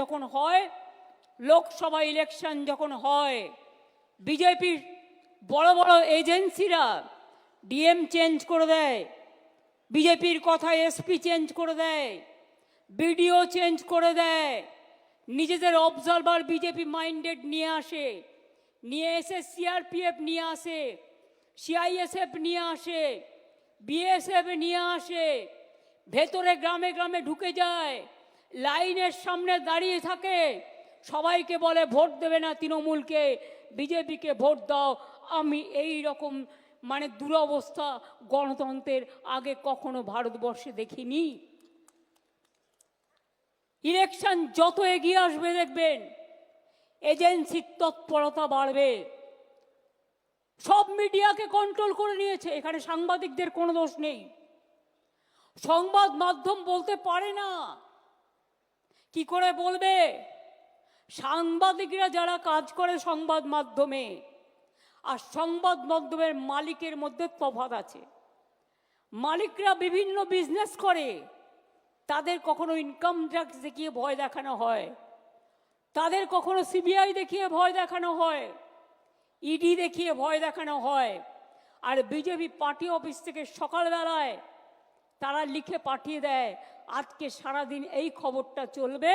যখন হয়, লোকসভা ইলেকশন যখন হয়, বিজেপির বড় বড় এজেন্সিরা ডিএম চেঞ্জ করে দেয়, বিজেপির কথা এসপি চেঞ্জ করে দেয় বিডিও চেঞ্জ করে দেয়, নিজেদের অবজারভার বিজেপি মাইন্ডেড নিয়ে আসে, নিয়ে এসে সিআরপিএফ নিয়ে আসে সিআইএসএফ নিয়ে আসে বিএসএফ নিয়ে আসে, ভেতরে গ্রামে গ্রামে ঢুকে যায় লাইনের সামনে দাঁড়িয়ে থাকে। সবাইকে বলে, ভোট দেবে না তৃণমূলকে। বিজেপিকে ভোট দাও। আমি এই রকম মানে দুরবস্থা গণতন্ত্রের আগে কখনো ভারতবর্ষে দেখিনি। ইলেকশন যত এগিয়ে আসবে দেখবেন এজেন্সির তৎপরতা বাড়বে। সব মিডিয়াকে কন্ট্রোল করে নিয়েছে। এখানে সাংবাদিকদের কোনো দোষ নেই। সংবাদ মাধ্যম বলতে পারে না। কি করে বলবে? সাংবাদিকরা যারা কাজ করে সংবাদ মাধ্যমে, আর সংবাদ মাধ্যমের মালিকের মধ্যে তফাত আছে। মালিকরা বিভিন্ন বিজনেস করে, তাদের কখনো ইনকাম ট্যাক্স দেখিয়ে ভয় দেখানো হয়, তাদের কখনো সিবিআই দেখিয়ে ভয় দেখানো হয় ইডি দেখিয়ে ভয় দেখানো হয়, আর বিজেপি পার্টি অফিস থেকে সকালবেলায় তারা লিখে পাঠিয়ে দেয়, আজকে সারাদিন এই খবরটা চলবে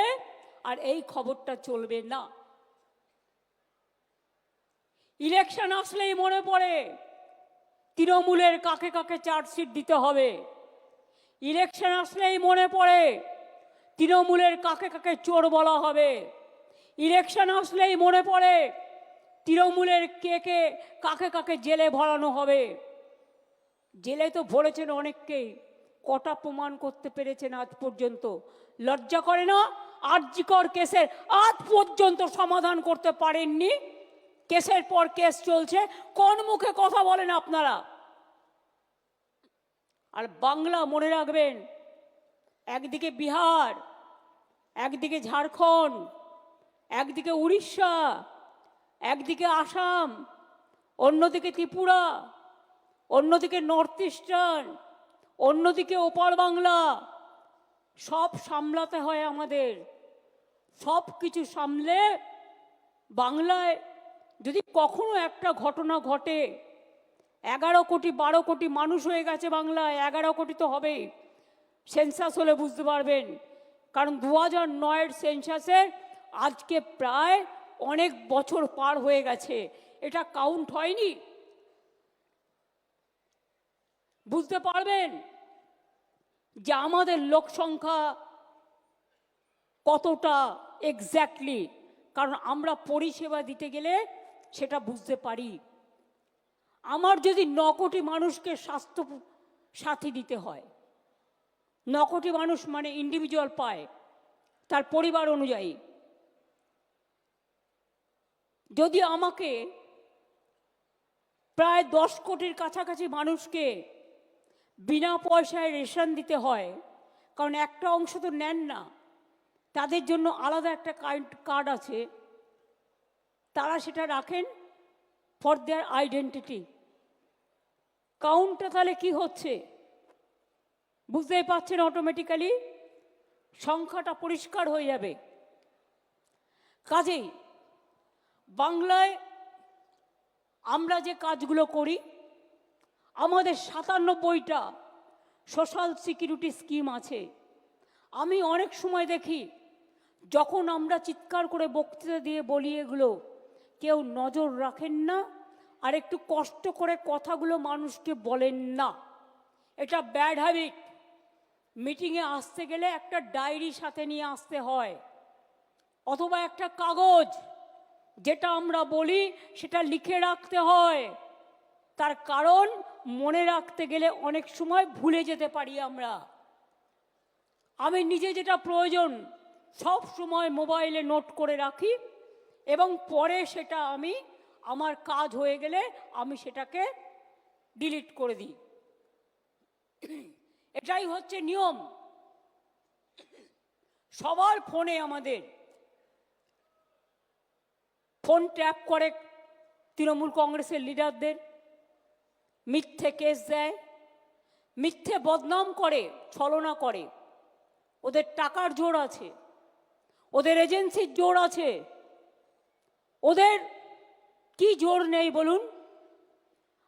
আর এই খবরটা চলবে না। ইলেকশন আসলেই মনে পড়ে, তৃণমূলের কাকে কাকে চার্জশিট দিতে হবে। ইলেকশন আসলেই মনে পড়ে, তৃণমূলের কাকে কাকে চোর বলা হবে। ইলেকশন আসলেই মনে পড়ে, তৃণমূলের কে কে কাকে কাকে জেলে ভরানো হবে। জেলে তো ভরেছেন অনেককেই। কটা প্রমাণ করতে পেরেছেন আজ পর্যন্ত? লজ্জা করে না? আর্যিকর কেসের আজ পর্যন্ত সমাধান করতে পারেননি? কেসের পর কেস চলছে, কোন মুখে কথা বলেন আপনারা? আর বাংলা মনে রাখবেন, একদিকে বিহার, একদিকে ঝাড়খণ্ড, একদিকে উড়িষ্যা, একদিকে আসাম, অন্যদিকে ত্রিপুরা, অন্যদিকে নর্থ ইস্টার্ন অন্যদিকে ওপার বাংলা, সব সামলাতে হয় আমাদের। সব কিছু সামলে বাংলায় যদি কখনো একটা ঘটনা ঘটে, এগারো কোটি, বারো কোটি মানুষ হয়ে গেছে বাংলায়, এগারো কোটি তো হবেই। সেন্সাস হলে বুঝতে পারবেন। কারণ দু হাজার নয়ের সেন্সাসের আজকে প্রায় অনেক বছর পার হয়ে গেছে। এটা কাউন্ট হয়নি। বুঝতে পারবেন যে আমাদের লোক সংখ্যা কতটা এক্স্যাক্টলি কারণ আমরা পরিষেবা দিতে গেলে সেটা বুঝতে পারি। আমার যদি ন কোটি মানুষকে স্বাস্থ্য সাথী দিতে হয়, ন কোটি মানুষ মানে ইন্ডিভিজুয়াল পায়, তার পরিবার অনুযায়ী। যদি আমাকে প্রায় দশ কোটির কাছাকাছি মানুষকে বিনা পয়সায় রেশন দিতে হয়, কারণ একটা অংশ তো নেন না। তাদের জন্য আলাদা একটা কার্ড আছে। তারা সেটা রাখেন ফর দেয়ার আইডেন্টিটি। কাউন্টটা তাহলে কি হচ্ছে? বুঝতেই পারছেন অটোমেটিক্যালি সংখ্যাটা পরিষ্কার হয়ে যাবে। কাজেই বাংলায় আমরা যে কাজগুলো করি আমাদের সাতান্নব্বইটা সোশ্যাল সিকিউরিটি স্কিম আছে। আমি অনেক সময় দেখি, যখন আমরা চিৎকার করে বক্তৃতা দিয়ে বলি এগুলো, কেউ নজর রাখেন না, আর একটু কষ্ট করে কথাগুলো মানুষকে বলেন না। এটা ব্যাড হ্যাবিট মিটিংয়ে আসতে গেলে একটা ডায়েরি সাথে নিয়ে আসতে হয়, অথবা একটা কাগজ, যেটা আমরা বলি, সেটা লিখে রাখতে হয়। তার কারণ মনে রাখতে গেলে অনেক সময় ভুলে যেতে পারি আমরা। আমি নিজে যেটা প্রয়োজন, সব সময় মোবাইলে নোট করে রাখি এবং পরে সেটা আমি, আমার কাজ হয়ে গেলে আমি সেটাকে ডিলিট করে দিই। এটাই হচ্ছে নিয়ম। সবার ফোনে আমাদের। ফোন ট্যাপ করে তৃণমূল কংগ্রেসের লিডারদের। মিথ্যে কেস দেয়, মিথ্যে বদনাম করে, ছলনা করে। ওদের টাকার জোর আছে, ওদের এজেন্সির জোর আছে। ওদের কি জোর নেই বলুন?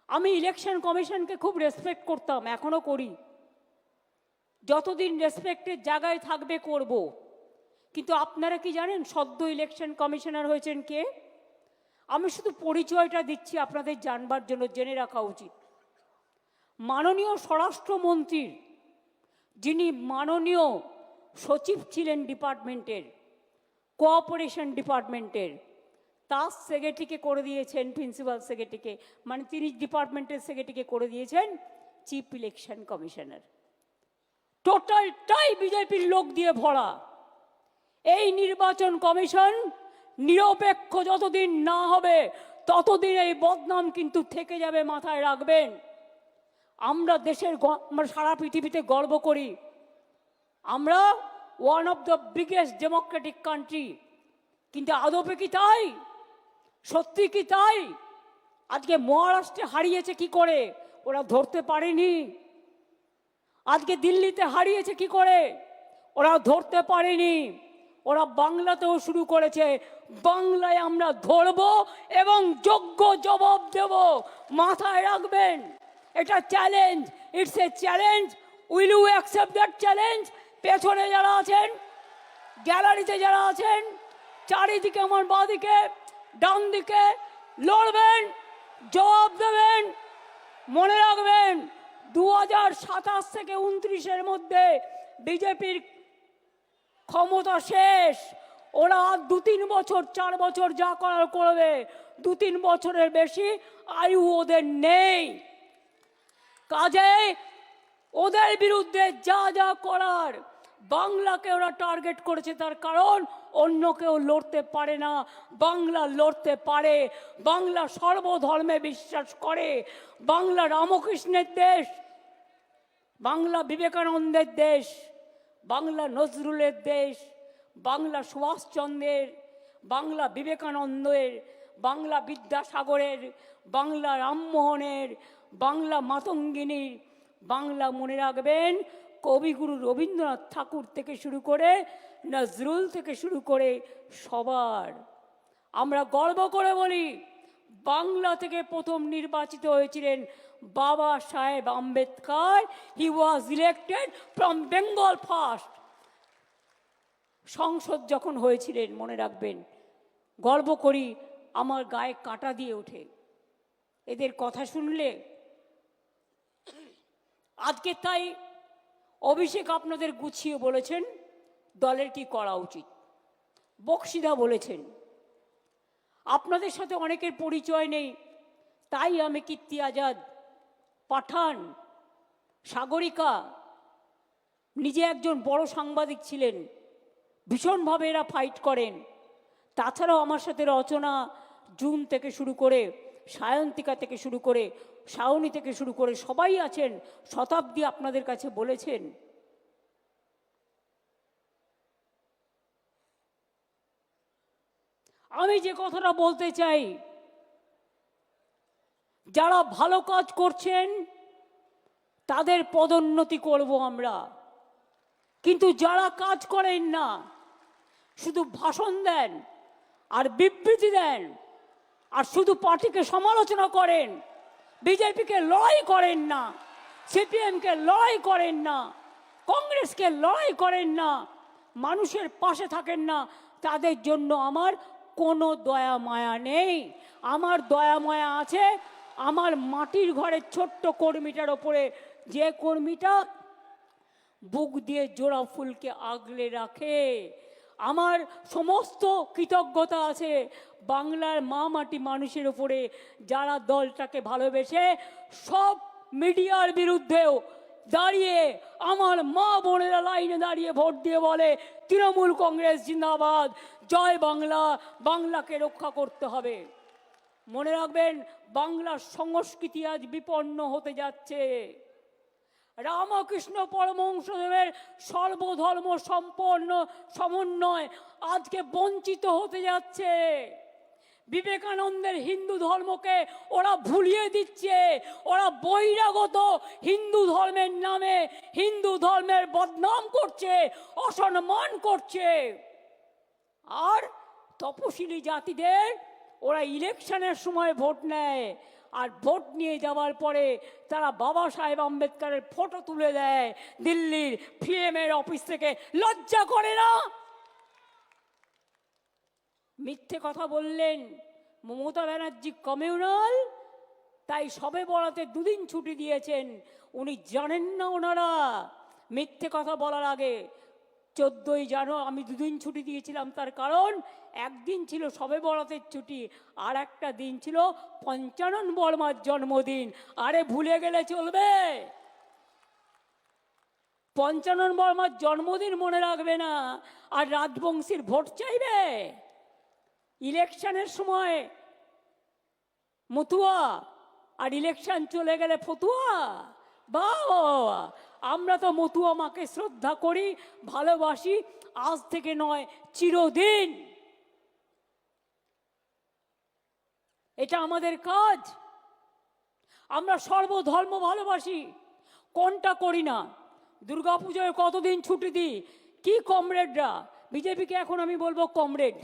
আমি ইলেকশন কমিশনকে খুব রেসপেক্ট করতাম, এখনও করি। যতদিন রেসপেক্টের জায়গায় থাকবে, করব। কিন্তু আপনারা কি জানেন, সদ্য ইলেকশন কমিশনার হয়েছেন কে? আমি শুধু পরিচয়টা দিচ্ছি আপনাদের জানবার জন্য, জেনে রাখা উচিত। মাননীয় স্বরাষ্ট্রমন্ত্রীর, যিনি মাননীয় সচিব ছিলেন ডিপার্টমেন্টের, কোঅপারেশন ডিপার্টমেন্টের, তার সেক্রেটারিকে করে দিয়েছেন, প্রিন্সিপাল সেক্রেটারিকে মানে তিনি ডিপার্টমেন্টের সেক্রেটারিকে করে দিয়েছেন চিফ ইলেকশন কমিশনার। টোটালটাই বিজেপির লোক দিয়ে ভরা। এই নির্বাচন কমিশন নিরপেক্ষ যতদিন না হবে, ততদিন এই বদনাম কিন্তু থেকে যাবে মাথায় রাখবেন। আমরা দেশের আমরা সারা পৃথিবীতে গর্ব করি। আমরা one of the biggest democratic country কিন্তু আদপে কি তাই? সত্যি কি তাই? আজকে মহারাষ্ট্রে হারিয়েছে কি করে? ওরা ধরতে পারেনি। আজকে দিল্লিতে হারিয়েছে কি করে? ওরা ধরতে পারেনি। ওরা বাংলাতেও শুরু করেছে। বাংলায় আমরা ধরব এবং যোগ্য জবাব দেব। মাথায় রাখবেন। এটা challenge it's a challenge will you accept that challenge পেছনে যারা আছেন গ্যালারিতে যারা আছেন, চারিদিকে আমার বাঁদিকে ডান দিকে লড়বেন, জবাব দেবেন, মনে রাখবেন দু সাতাশ থেকে উনত্রিশের মধ্যে বিজেপির ক্ষমতা শেষ। ওরা দু তিন বছর, চার বছর যা করার করবে দু তিন বছরের বেশি আয়ু ওদের নেই। কাজে ওদের বিরুদ্ধে যা যা করার, বাংলাকে ওরা টার্গেট করেছে তার কারণ অন্য কেউ লড়তে পারে না। বাংলা লড়তে পারে, বাংলা সর্বধর্মে বিশ্বাস করে। বাংলা রামকৃষ্ণের দেশ, বাংলা বিবেকানন্দের দেশ, বাংলা নজরুলের দেশ, বাংলা সুভাষচন্দ্রের, বাংলা বিবেকানন্দের, বাংলা বিদ্যাসাগরের, বাংলা রামমোহনের বাংলা মাতঙ্গিনী। বাংলা মনে রাখবেন, কবিগুরু রবীন্দ্রনাথ ঠাকুর থেকে শুরু করে নজরুল থেকে শুরু করে সবার। আমরা গর্ব করে বলি, বাংলা থেকে প্রথম নির্বাচিত হয়েছিলেন Baba Saheb Ambedkar. He was elected from Bengal first সংসদ যখন হয়েছিলেন, মনে রাখবেন, গর্ব করি, আমার গায়ে কাটা দিয়ে ওঠে। এদের কথা শুনলে আজকে তাই অভিষেক আপনাদের গুছিয়ে বলেছেন, দলের কি করা উচিত। বক্সিদা বলেছেন, আপনাদের সাথে অনেকের পরিচয় নেই, তাই আমি কীর্তি আজাদ, পাঠান, সাগরিকা, নিজে একজন বড় সাংবাদিক ছিলেন, ভীষণভাবে এরা ফাইট করেন। তাছাড়াও আমার সাথে রচনা জুন থেকে শুরু করে সায়ন্তিকা থেকে শুরু করে শাওনি থেকে শুরু করে সবাই আছেন, শতাব্দী আপনাদের কাছে বলেছেন। আমি যে কথাটা বলতে চাই, যারা ভালো কাজ করছেন, তাদের পদোন্নতি করব আমরা। কিন্তু যারা কাজ করেন না, শুধু ভাষণ দেন আর বিবৃতি দেন আর শুধু পার্টিকে সমালোচনা করেন বিজেপিকে লড়াই করেন না, সিপিএমকে লড়াই করেন না, কংগ্রেসকে লড়াই করেন না, মানুষের পাশে থাকেন না, তাদের জন্য আমার কোনো দয়া মায়া নেই। আমার দয়া মায়া আছে, আমার মাটির ঘরের ছোট্ট কর্মীটার ওপরে যে কর্মীটা বুক দিয়ে জোড়া ফুলকে আগলে রাখে আমার সমস্ত কৃতজ্ঞতা আছে বাংলার মা মাটি মানুষের উপরে যারা দলটাকে ভালোবেসে সব মিডিয়ার বিরুদ্ধেও দাঁড়িয়ে আমার মা বোনেরা লাইনে দাঁড়িয়ে ভোট দিয়ে বলে, তৃণমূল কংগ্রেস জিন্দাবাদ, জয় বাংলা, বাংলাকে রক্ষা করতে হবে। মনে রাখবেন, বাংলার সংস্কৃতি আজ বিপন্ন হতে যাচ্ছে। রামকৃষ্ণ পরমহংসদেবের সর্বধর্ম সম্পন্ন সমন্বয় আজকে বঞ্চিত হতে যাচ্ছে। বিবেকানন্দের হিন্দু ধর্মকে ওরা ভুলিয়ে দিচ্ছে। ওরা বহিরাগত হিন্দু ধর্মের নামে হিন্দু ধর্মের বদনাম করছে, অসম্মান করছে। আর তপশিলি জাতিদের ওরা ইলেকশনের সময় ভোট নেয়। আর ভোট নিয়ে যাওয়ার পরে তারা বাবা সাহেব আম্বেদকরের ফটো তুলে দেয় দিল্লির পিএমের অফিস থেকে। লজ্জা করে না? মিথ্যে কথা বললেন মমতা ব্যানার্জি কমিউনাল, তাই সবে বরাতে দুদিন ছুটি দিয়েছেন। উনি জানেন না ওনারা। মিথ্যে কথা বলার আগে চোদ্দই জানো, আমি দুদিন ছুটি দিয়েছিলাম তার কারণ একদিন ছিল সবে বরাতের ছুটি, আর একটা দিন ছিল পঞ্চানন বর্মার জন্মদিন। আরে ভুলে গেলে চলবে। পঞ্চানন বর্মার জন্মদিন মনে রাখবে না, আর রাজবংশীর ভোট চাইবে। ইলেকশনের সময় মতুয়া, আর ইলেকশন চলে গেলে ফতুয়া। বা আমরা তো মতুয়া মাকে শ্রদ্ধা করি, ভালোবাসি, আজ থেকে নয়, চিরদিন। এটা আমাদের কাজ। আমরা সর্বধর্ম ভালোবাসি, কোনটা করি না? দুর্গাপুজোয় কতদিন ছুটি দিই? কি কমরেডরা? বিজেপিকে এখন আমি বলব কমরেড।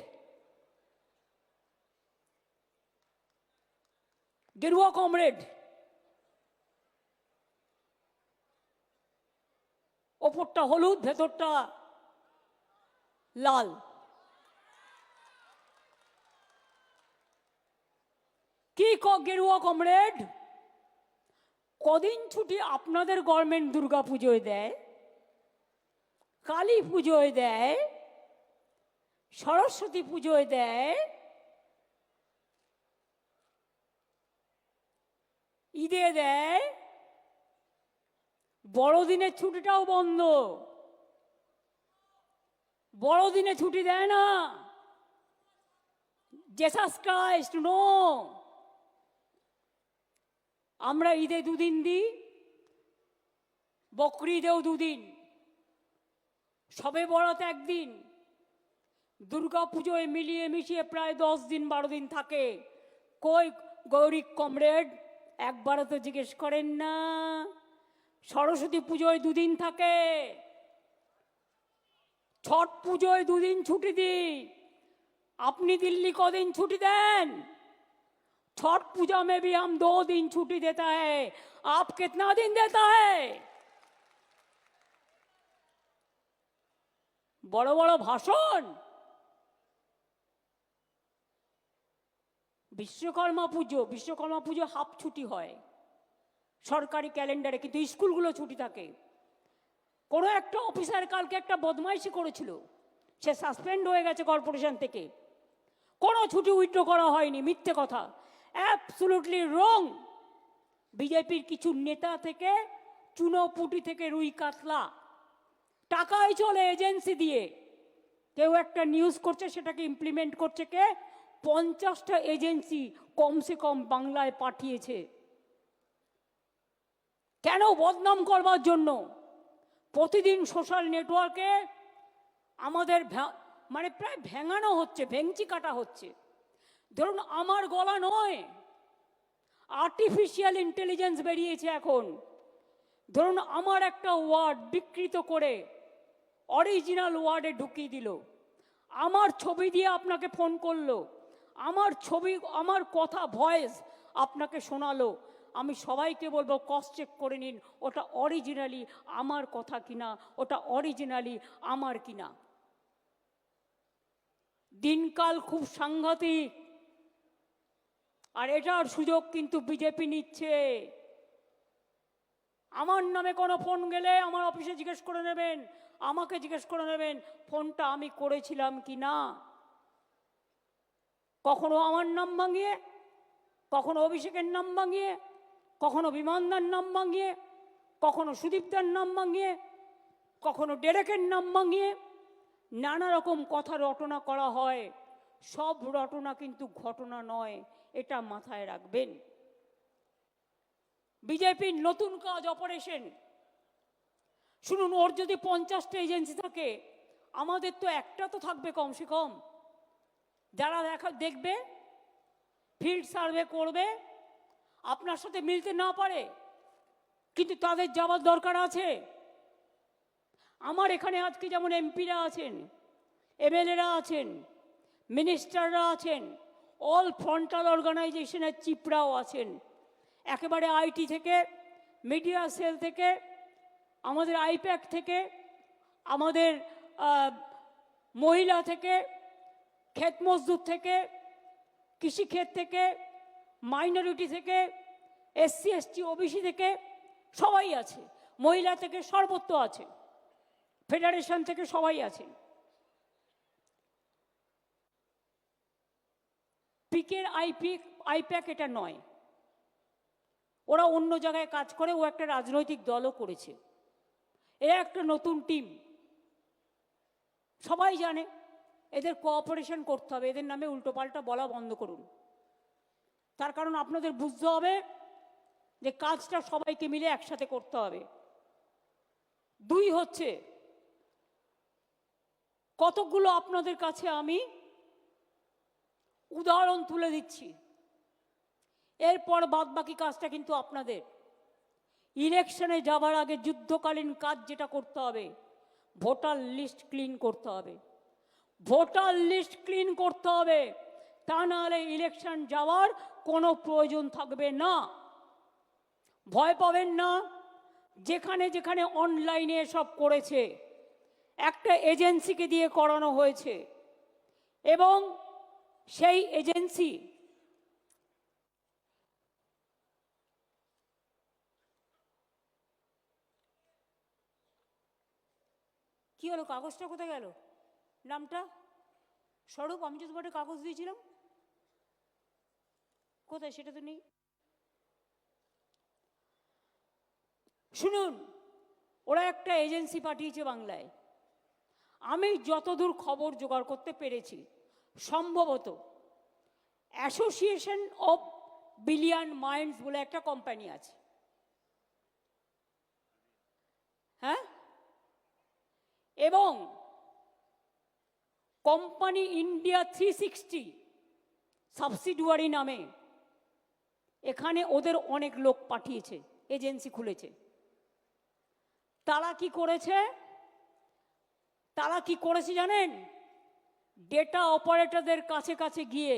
গেরুয়া কমরেড। ওপরটা হলুদ, ভেতরটা লাল। কি ক গেরুয়া কমরেড? কদিন ছুটি আপনাদের গভর্নমেন্ট দুর্গা পুজোয় দেয়, কালী পুজোয় দেয়, সরস্বতী পুজোয় দেয়, ঈদে দেয় বড়দিনের ছুটিটাও বন্ধ। বড়দিনে ছুটি দেয় না। Jesus Christ, no. আমরা ঈদে দুদিন দিই, বকরিদেও দুদিন। সবে বড়াতে একদিন। দুর্গা পুজোয় মিলিয়ে মিশিয়ে প্রায় দশ দিন, বারো দিন থাকে। কই গৌরী কমরেড, একবারও তো জিজ্ঞেস করেন না। সরস্বতী পুজোয় দুদিন থাকে ছট পুজোয় দুদিন ছুটি দিই আপনি দিল্লি কদিন ছুটি দেন छठ पूजा में भी हम दो दिन छुट्टी देता है आप कितना दिन देता है বড় বড় ভাষণ বিশ্বকর্মা পুজো বিশ্বকর্মা পুজো হাফ ছুটি হয় সরকারি ক্যালেন্ডারে, কিন্তু স্কুলগুলো ছুটি থাকে। কোনো একটা অফিসার কালকে একটা বদমাইশি করেছিল। সে সাসপেন্ড হয়ে গেছে কর্পোরেশন থেকে। কোনো ছুটি উইথড্র করা হয়নি, মিথ্যে কথা। Absolutely wrong. বিজেপির কিছু নেতা থেকে, চুনোপুটি থেকে রুই কাতলা। টাকাই চলে এজেন্সি দিয়ে। কেউ একটা নিউজ করছে, সেটাকে ইমপ্লিমেন্ট করছে কে? পঞ্চাশটা এজেন্সি কমসে কম বাংলায় পাঠিয়েছে। কেন বদনাম করবার জন্য? প্রতিদিন সোশ্যাল নেটওয়ার্কে আমাদের মানে প্রায় ভেঙানো হচ্ছে, ভেঙচি কাটা হচ্ছে। ধরুন, আমার গলা নয় আর্টিফিশিয়াল ইন্টেলিজেন্স বেরিয়েছে এখন। ধরুন, আমার একটা ওয়ার্ড বিকৃত করে অরিজিনাল ওয়ার্ডে ঢুকিয়ে দিল। আমার ছবি দিয়ে আপনাকে ফোন করল। আমার ছবি, আমার কথা ভয়েস আপনাকে শোনালো। আমি সবাইকে বলব কস চেক করে নিন, ওটা অরিজিনালি আমার কথা কিনা, ওটা অরিজিনালি আমার কিনা। দিনকাল খুব সাংঘাতিক, আর এটার সুযোগ কিন্তু বিজেপি নিচ্ছে। আমার নামে কোনো ফোন গেলে আমার অফিসে জিজ্ঞেস করে নেবেন, আমাকে জিজ্ঞেস করে নেবেন, ফোনটা আমি করেছিলাম কি না কখনো আমার নাম ভাঙিয়ে, কখনো অভিষেকের নাম ভাঙিয়ে কখনো বিমানদার নাম ভাঙিয়ে, কখনো সুদীপদার নাম ভাঙিয়ে, কখনো ডেরেকের নাম ভাঙিয়ে, নানা রকম কথা রটনা করা হয়। সব রটনা কিন্তু ঘটনা নয়, এটা মাথায় রাখবেন। বিজেপির নতুন কাজ অপারেশন। শুনুন, ওর যদি পঞ্চাশটা এজেন্সি থাকে, আমাদের তো একটা তো থাকবে কমসে কম। যারা দেখা, দেখবে ফিল্ড সার্ভে করবে আপনার সাথে মিলতে না পারে, কিন্তু তাদের যাওয়ার দরকার আছে। আমার এখানে আজকে যেমন এমপিরা আছেন, এমএলএরা আছেন, মিনিস্টাররা আছেন অল ফ্রন্টাল অর্গানাইজেশনের চিপরাও আছেন। একেবারে আইটি থেকে মিডিয়া সেল থেকে, আমাদের আইপ্যাক থেকে, আমাদের মহিলা থেকে, ক্ষেত মজদুর থেকে, কৃষিক্ষেত থেকে মাইনরিটি থেকে এসসি এসটি ওবিসি থেকে সবাই আছে। মহিলা থেকে সর্বত্র আছে। ফেডারেশন থেকে সবাই আছে। পিকের আইপি, আইপ্যাক এটা নয়। ওরা অন্য জায়গায় কাজ করে, ও একটা রাজনৈতিক দলও করেছে। এ একটা নতুন টিম সবাই জানে, এদের কোঅপারেশন করতে হবে। এদের নামে উল্টোপাল্টা বলা বন্ধ করুন। তার কারণ আপনাদের বুঝতে হবে যে কাজটা সবাইকে মিলে একসাথে করতে হবে। দুই হচ্ছে কতকগুলো আপনাদের কাছে আমি উদাহরণ তুলে দিচ্ছি। এরপর বাদবাকি কাজটা কিন্তু আপনাদের। ইলেকশনে যাবার আগে যুদ্ধকালীন কাজ যেটা করতে হবে, ভোটার লিস্ট ক্লিন করতে হবে। ভোটার লিস্ট ক্লিন করতে হবে। তা নাহলে ইলেকশন যাওয়ার কোনো প্রয়োজন থাকবে না। ভয় পাবেন না, যেখানে যেখানে অনলাইনে সব করেছে, একটা এজেন্সিকে দিয়ে করানো হয়েছে এবং সেই এজেন্সি কি হলো, কাগজটা কোথায় গেল? নামটা? স্বরূপ, আমি তোমাকে কাগজ দিয়েছিলাম। কোথায় সেটা তো নেই। শুনুন, ওরা একটা এজেন্সি পাঠিয়েছে বাংলায়। আমি যতদূর খবর জোগাড় করতে পেরেছি, সম্ভবত অ্যাসোসিয়েশন অফ বিলিয়ন মাইন্ডস বলে একটা কোম্পানি আছে। হ্যাঁ? এবং company India three sixty subsidiary নামে এখানে ওদের অনেক লোক পাঠিয়েছে, এজেন্সি খুলেছে। তারা কি করেছে? তারা কি করেছে জানেন? ডেটা অপারেটরদের কাছে কাছে গিয়ে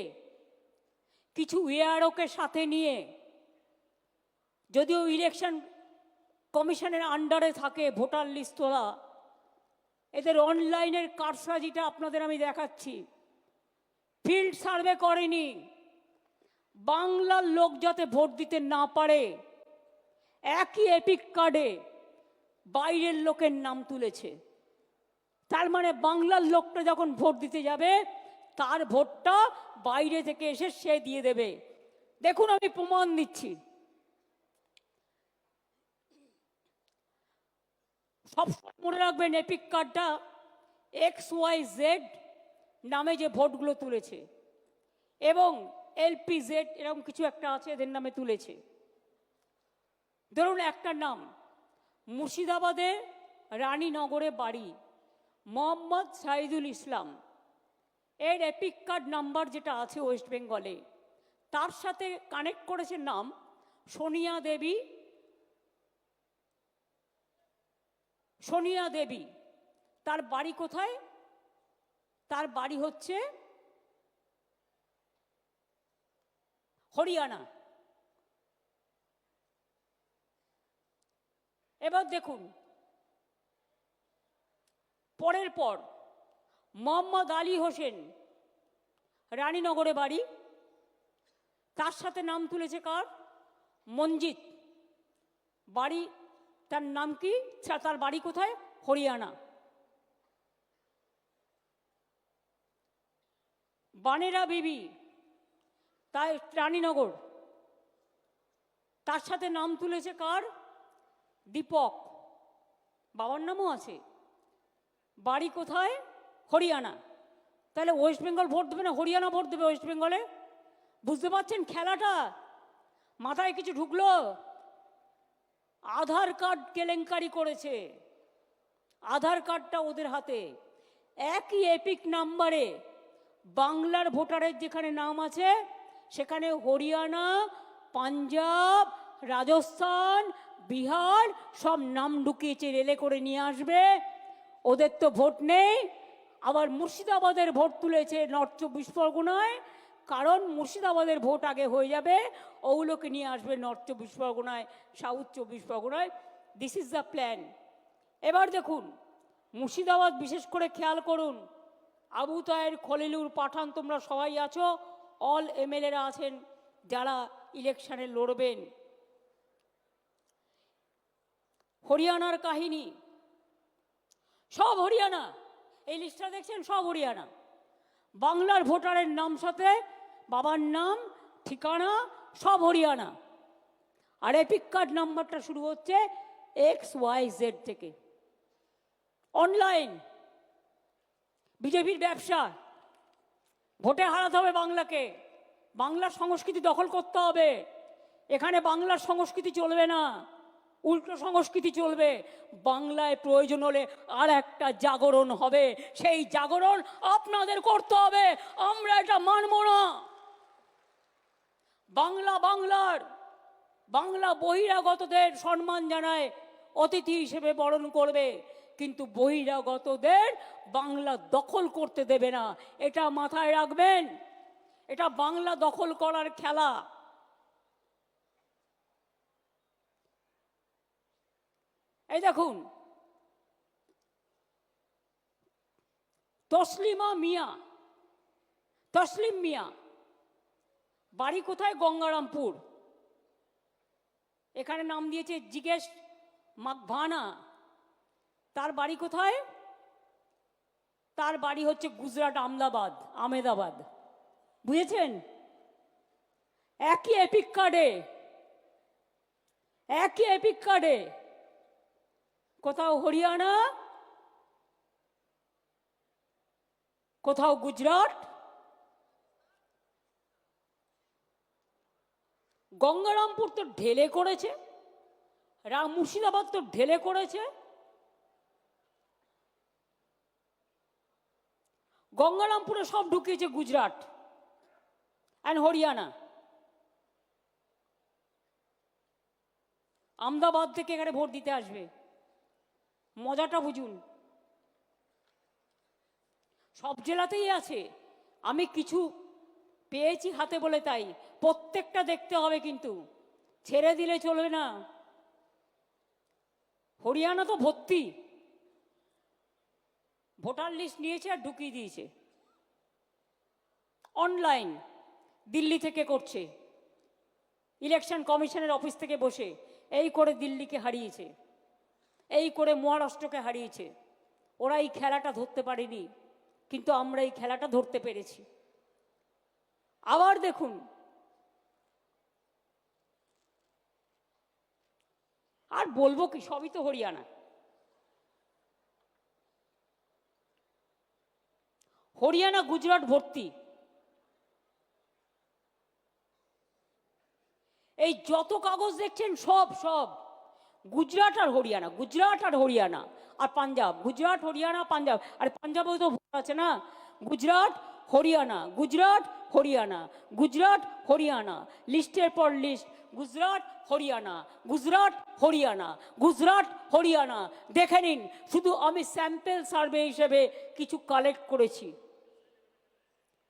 কিছু এআরওকে সাথে নিয়ে যদিও ইলেকশন কমিশনের আন্ডারে থাকে ভোটার লিস্ট তোলা এদের অনলাইনের কারসাজিটা আপনাদের আমি দেখাচ্ছি। ফিল্ড সার্ভে করেনি। বাংলার লোক যাতে ভোট দিতে না পারে, একই এপিক কার্ডে বাইরের লোকের নাম তুলেছে। তার মানে বাংলার লোকটা যখন ভোট দিতে যাবে, তার ভোটটা বাইরে থেকে এসে সে দিয়ে দেবে। দেখুন আমি প্রমাণ দিচ্ছি। সব মনে রাখবেন এপিক কার্ডটা এক্স ওয়াই জেড নামে যে ভোটগুলো তুলেছে। এবং এলপি জেড এরকম কিছু একটা আছে, এদের নামে তুলেছে। ধরুন একটা নাম, মুর্শিদাবাদে রানীনগরে বাড়ি, মোহাম্মদ সাইদুল ইসলাম। এর এপিক কার্ড নাম্বার যেটা আছে ওয়েস্ট বেঙ্গলে তার সাথে কানেক্ট করেছে নাম সোনিয়া দেবী। সোনিয়া দেবী, তার বাড়ি কোথায়? তার বাড়ি হচ্ছে হরিয়ানা। এবার দেখুন, পরের পর মোহাম্মদ আলী হোসেন রানীনগরে বাড়ি, তার সাথে নাম তুলেছে কার? মঞ্জিত বাড়ি, তার নাম কি? তার বাড়ি কোথায়? হরিয়ানা। বানেরা বিবি তাই রানীনগর। তার সাথে নাম তুলেছে কার? দীপক। বাবার নামও আছে। বাড়ি কোথায়? হরিয়ানা। তাহলে ওয়েস্ট বেঙ্গল ভোট দেবে না হরিয়ানা ভোট দেবে ওয়েস্ট বেঙ্গলে বুঝতে পারছেন খেলাটা? মাথায় কিছু ঢুকলো? আধার কার্ড কেলেঙ্কারি করেছে। আধার কার্ডটা ওদের হাতে। একই এপিক নাম্বারে বাংলার ভোটারের যেখানে নাম আছে সেখানে হরিয়ানা, পাঞ্জাব, রাজস্থান, বিহার সব নাম ঢুকিয়েছে, রেলে করে নিয়ে আসবে। ওদের তো ভোট নেই। আবার মুর্শিদাবাদের ভোট তুলেছে নর্থ চব্বিশ পরগনায়। কারণ মুর্শিদাবাদের ভোট আগে হয়ে যাবে, ওগুলোকে নিয়ে আসবে নর্থ চব্বিশ পরগনায়, সাউথ চব্বিশ পরগনায়। দিস ইজ দ্য প্ল্যান এবার দেখুন, মুর্শিদাবাদ বিশেষ করে খেয়াল করুন। আবু তায়ের খলিলুর পাঠান, তোমরা সবাই আছো। অল এমএলএরা আছেন, যারা ইলেকশানে লড়বেন। হরিয়ানার কাহিনী। সব হরিয়ানা। এই লিস্টটা দেখছেন? সব হরিয়ানা। বাংলার ভোটারের নাম সাথে, বাবার নাম, ঠিকানা, সব হরিয়ানা। আর এপিক কার্ড নাম্বারটা শুরু হচ্ছে এক্স ওয়াই জেড থেকে। অনলাইন বিজেপির ব্যবসা। ভোটে হারাতে হবে বাংলাকে। বাংলার সংস্কৃতি দখল করতে হবে। এখানে বাংলার সংস্কৃতি চলবে না। উল্টো সংস্কৃতি চলবে। বাংলায় প্রয়োজন হলে আর একটা জাগরণ হবে। সেই জাগরণ আপনাদের করতে হবে। আমরা এটা মানব না। বাংলা বাংলার, বাংলা বহিরাগতদের সম্মান জানায়, অতিথি হিসেবে বরণ করবে। কিন্তু বহিরাগতদের বাংলা দখল করতে দেবে না। এটা মাথায় রাখবেন। এটা বাংলা দখল করার খেলা। এই দেখুন, তসলিমা মিয়া, তসলিম মিয়া, বাড়ি কোথায়? গঙ্গারামপুর। এখানে নাম দিয়েছে জিজ্ঞেস মাকভানা। তার বাড়ি কোথায়? তার বাড়ি হচ্ছে গুজরাট আমদাবাদ আমেদাবাদ। বুঝেছেন? একই এপিক কার্ডে একই এপিক কার্ডে কোথাও হরিয়ানা, কোথাও গুজরাট, গঙ্গারামপুর তো ঢেলে করেছে, রাম মুর্শিদাবাদ তো ঢেলে করেছে গঙ্গারামপুরে সব ঢুকিয়েছে গুজরাট অ্যান্ড হরিয়ানা। আমদাবাদ থেকে এখানে ভোট দিতে আসবে। মজাটা বুঝুন। সব জেলাতেই আছে। আমি কিছু পেয়েছি হাতে বলে তাই। প্রত্যেকটা দেখতে হবে কিন্তু। ছেড়ে দিলে চলবে না। হরিয়ানা তো ভর্তি। ভোটার লিস্ট নিয়েছে আর ঢুকিয়ে দিয়েছে। অনলাইন দিল্লি থেকে করছে। ইলেকশন কমিশনের অফিস থেকে বসে এই করে দিল্লিকে হারিয়েছে, এই করে মহারাষ্ট্রকে হারিয়েছে। ওরা এই খেলাটা ধরতে পারেনি, কিন্তু আমরা এই খেলাটা ধরতে পেরেছি। আবার দেখুন, আর বলব কি, সবই তো হরিয়ানা হরিয়ানা গুজরাট ভর্তি। এই যত কাগজ দেখছেন, সব সব। গুজরাট আর হরিয়ানা, গুজরাট আর হরিয়ানা। আর পাঞ্জাব, গুজরাট, হরিয়ানা, পাঞ্জাব। আর পাঞ্জাবেও তো ভোট আছে না? গুজরাট, হরিয়ানা গুজরাট হরিয়ানা গুজরাট, হরিয়ানা। লিস্টের পর লিস্ট, গুজরাট, হরিয়ানা গুজরাট হরিয়ানা গুজরাট, হরিয়ানা। দেখে নিন, শুধু আমি স্যাম্পেল সার্ভে হিসেবে কিছু কালেক্ট করেছি।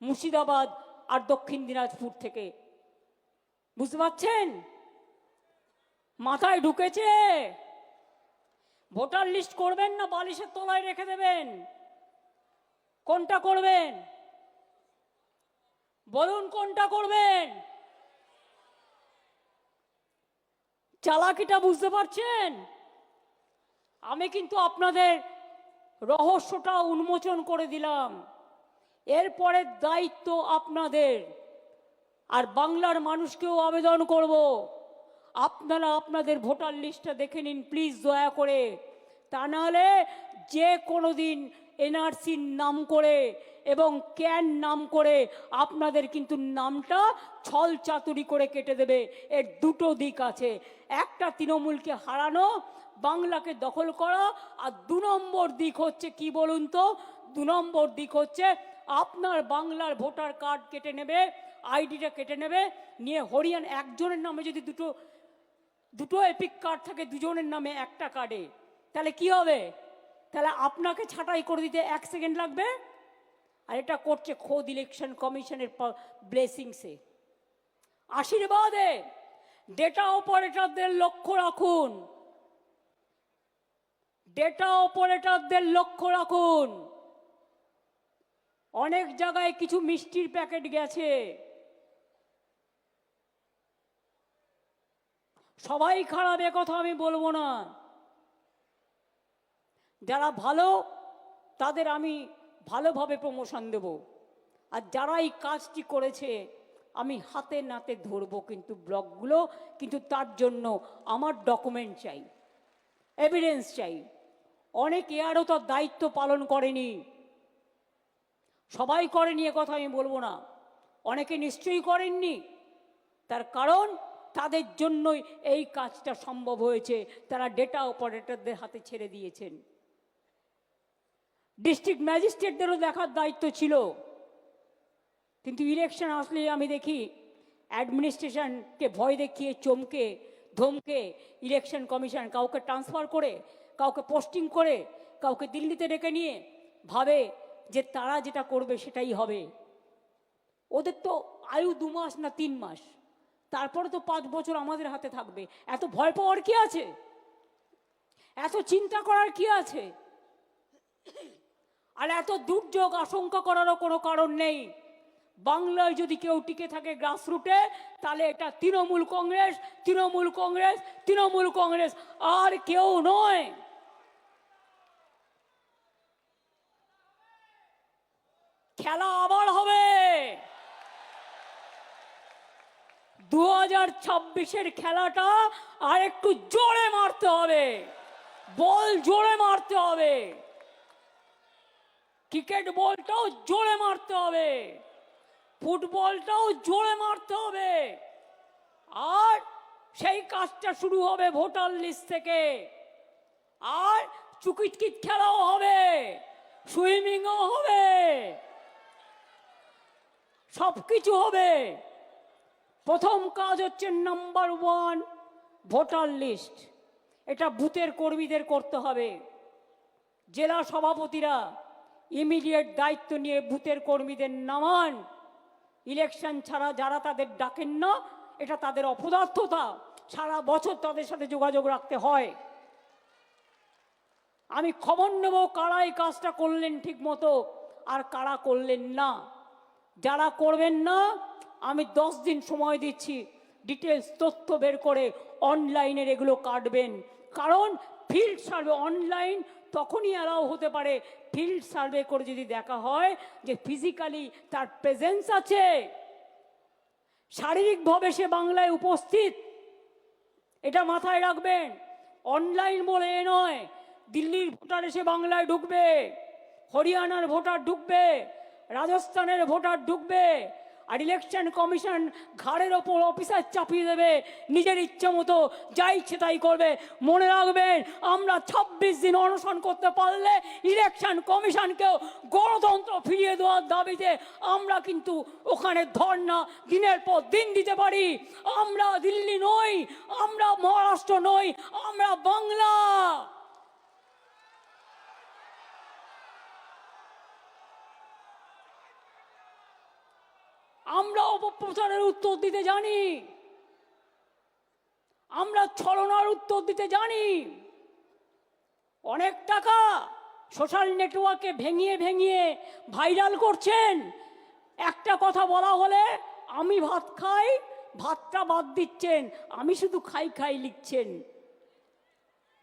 মুর্শিদাবাদ আর দক্ষিণ দিনাজপুর থেকে। বুঝতে পারছেন? মাথায় ঢুকেছে। ভোটার লিস্ট করবেন না, বালিশের তলায় রেখে দেবেন। কোনটা করবেন? বলুন কোনটা করবেন? চালাকিটা বুঝতে পারছেন? আমি কিন্তু আপনাদের রহস্যটা উন্মোচন করে দিলাম। এরপরের দায়িত্ব আপনাদের। আর বাংলার মানুষকেও আবেদন করব। আপনারা আপনাদের ভোটার লিস্টটা দেখে নিন, প্লিজ দয়া করে। তা নাহলে যে কোনো দিন এনআরসির নাম করে এবং ক্যান নাম করে আপনাদের কিন্তু নামটা ছল চাতুরি করে কেটে দেবে। এর দুটো দিক আছে। একটা তৃণমূলকে হারানো, বাংলাকে দখল করা, আর দু নম্বর দিক হচ্ছে কি বলুন তো? দু নম্বর দিক হচ্ছে আপনার বাংলার ভোটার কার্ড কেটে নেবে, আইডিটা কেটে নেবে, নিয়ে হরিয়ান একজনের নামে যদি দুটো দুটো এপিক কার্ড থাকে দুজনের নামে একটা কার্ডে তাহলে কি হবে? তাহলে আপনাকে ছাঁটাই করে দিতে এক সেকেন্ড লাগবে, আর এটা করছে খোদ ইলেকশন কমিশনের ব্লেসিংসে আশীর্বাদে ডেটা অপারেটরদের লক্ষ্য রাখুন। ডেটা অপারেটরদের লক্ষ্য রাখুন। অনেক জায়গায় কিছু মিষ্টির প্যাকেট গেছে। সবাই খারাপ কথা আমি বলব না। যারা ভালো, তাদের আমি ভালোভাবে প্রমোশন দেব। আর যারা এই কাজটি করেছে, আমি হাতে নাতে ধরবো কিন্তু ব্লকগুলো কিন্তু তার জন্য আমার ডকুমেন্ট চাই এভিডেন্স চাই। অনেক এয়ারও তার দায়িত্ব পালন করেনি। সবাই করেনি এ কথা আমি বলব না। অনেকে নিশ্চয়ই করেননি। তার কারণ, তাদের জন্যই এই কাজটা সম্ভব হয়েছে। তারা ডেটা অপারেটরদের হাতে ছেড়ে দিয়েছেন। ডিস্ট্রিক্ট ম্যাজিস্ট্রেটদেরও দেখার দায়িত্ব ছিল। কিন্তু ইলেকশন আসলে আমি দেখি অ্যাডমিনিস্ট্রেশনকে ভয় দেখিয়ে, চমকে, ধমকে ইলেকশন কমিশন কাউকে ট্রান্সফার করে, কাউকে পোস্টিং করে, কাউকে দিল্লিতে ডেকে নিয়ে, ভাবে যে তারা যেটা করবে সেটাই হবে। ওদের তো আয়ু দু মাস না তিন মাস। তারপরে তো পাঁচ বছর আমাদের হাতে থাকবে। এত ভয় পাওয়ার কি আছে? এত চিন্তা করার কি আছে? আর এত দুর্যোগ আশঙ্কা করারও কোনো কারণ নেই। বাংলায় যদি কেউ টিকে থাকে গ্রাসরুটে, তাহলে এটা তৃণমূল কংগ্রেস তৃণমূল কংগ্রেস তৃণমূল কংগ্রেস। আর কেউ নয়। খেলা আবার হবে। দু হাজার ছাব্বিশের খেলাটা আর একটু জোরে মারতে হবে। বল জোরে মারতে হবে। ক্রিকেট বলটাও জোরে মারতে হবে। ফুটবলটাও জোরে মারতে হবে। আর সেই কাজটা শুরু হবে ভোটার লিস্ট থেকে। আর চুকিটকিট খেলাও হবে। সুইমিংও হবে। সব কিছু হবে। প্রথম কাজ হচ্ছে নাম্বার ওয়ান ভোটার লিস্ট এটা বুথের কর্মীদের করতে হবে। জেলা সভাপতিরা ইমিডিয়েট দায়িত্ব নিয়ে বুথের কর্মীদের নামান। ইলেকশন ছাড়া যারা তাদের ডাকেন না, এটা তাদের অপদার্থতা। সারা বছর তাদের সাথে যোগাযোগ রাখতে হয়। আমি খবর নেব কারা এই কাজটা করলেন ঠিক মতো আর কারা করলেন না। যারা করবেন না, আমি দশ দিন সময় দিচ্ছি। ডিটেলস তথ্য বের করে অনলাইনের এগুলো কাটবেন। কারণ ফিল্ড সার্ভে অনলাইন তখনই অ্যালাউ হতে পারে। ফিল্ড সার্ভে করে যদি দেখা হয় যে ফিজিক্যালি তার প্রেজেন্স আছে। শারীরিকভাবে সে বাংলায় উপস্থিত। এটা মাথায় রাখবেন। অনলাইন বলে এ নয়, দিল্লির ভোটার এসে বাংলায় ঢুকবে। হরিয়ানার ভোটার ঢুকবে। রাজস্থানের ভোটার ঢুকবে আর ইলেকশন কমিশন ঘাড়ের ওপর অফিসার চাপিয়ে দেবে। নিজের ইচ্ছে মতো যা ইচ্ছে তাই করবে। মনে রাখবেন, আমরা ছাব্বিশ দিন অনশন করতে পারলে ইলেকশন কমিশনকেও গণতন্ত্র ফিরিয়ে দেওয়ার দাবিতে আমরা কিন্তু ওখানে ধর্ণা দিনের পর দিন দিতে পারি। আমরা দিল্লি নই, আমরা মহারাষ্ট্র নই, আমরা বাংলা আমরা অপপ্রচারের উত্তর দিতে জানি। আমরা ছলনার উত্তর দিতে জানি। অনেক টাকা সোশ্যাল নেটওয়ার্কে ভেঙিয়ে ভেঙিয়ে ভাইরাল করছেন। একটা কথা বলা হলে, আমি ভাত খাই, ভাতটা বাদ দিচ্ছেন, আমি শুধু খাই খাই লিখছেন।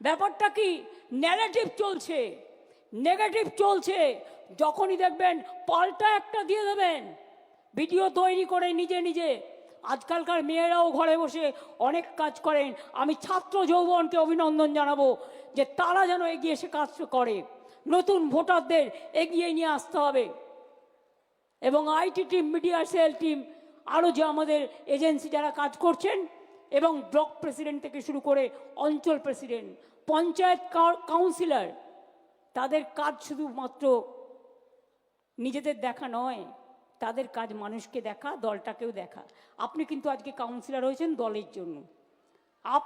ব্যাপারটা কি? নেগেটিভ চলছে। নেগেটিভ চলছে। যখনই দেখবেন পাল্টা একটা দিয়ে দেবেন। ভিডিও তৈরি করে নিজে নিজে। আজকালকার মেয়েরাও ঘরে বসে অনেক কাজ করেন। আমি ছাত্র যৌবনকে অভিনন্দন জানাব যে তারা যেন এগিয়ে এসে কাজ করে। নতুন ভোটারদের এগিয়ে নিয়ে আসতে হবে। এবং IT team, media, cell team, আরও যে আমাদের এজেন্সি যারা কাজ করছেন এবং ব্লক প্রেসিডেন্ট থেকে শুরু করে অঞ্চল প্রেসিডেন্ট, পঞ্চায়েত কাউন্সিলর, তাদের কাজ শুধুমাত্র নিজেদের দেখা নয় তাদের কাজ মানুষকে দেখা দলটাকেও দেখা। আপনি কিন্তু আজকে কাউন্সিলর হয়েছেন দলের জন্য। আপনি